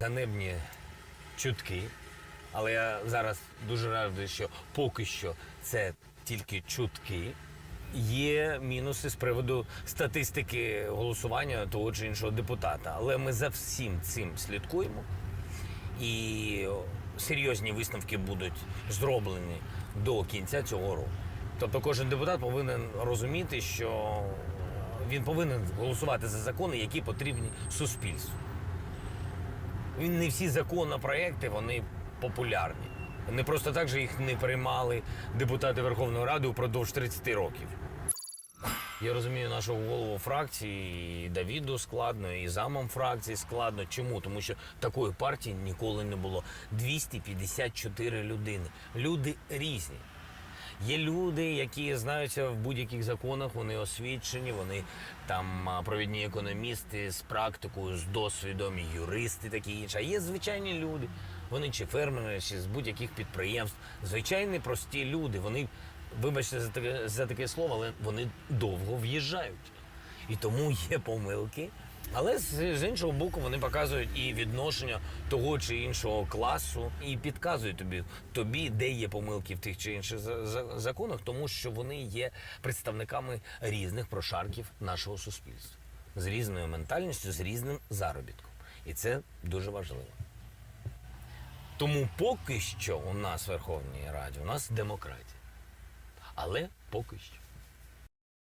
ганебні чутки. Але я зараз дуже радий, що поки що це тільки чутки. Є мінуси з приводу статистики голосування того чи іншого депутата. Але ми за всім цим слідкуємо. І серйозні висновки будуть зроблені до кінця цього року. Тобто кожен депутат повинен розуміти, що він повинен голосувати за закони, які потрібні суспільству. Він не всі законопроекти вони популярні. Не просто так же їх не приймали депутати Верховної Ради упродовж 30 років. Я розумію нашого голову фракції і Давіду складно, і замом фракції складно. Чому? Тому що такої партії ніколи не було. 254 людини. Люди різні. Є люди, які знаються в будь-яких законах, вони освічені, вони там провідні економісти з практикою, з досвідом, юристи такі інші. А є звичайні люди. Вони чи фермери, чи з будь-яких підприємств. Звичайні прості люди. Вони, вибачте за таке, за таке слово, але вони довго в'їжджають. І тому є помилки. Але з, іншого боку, вони показують і відношення того чи іншого класу, і підказують тобі, тобі, де є помилки в тих чи інших за- за- законах, тому що вони є представниками різних прошарків нашого суспільства з різною ментальністю, з різним заробітком. І це дуже важливо. Тому поки що у нас в Верховній Раді у нас демократія. Але поки що.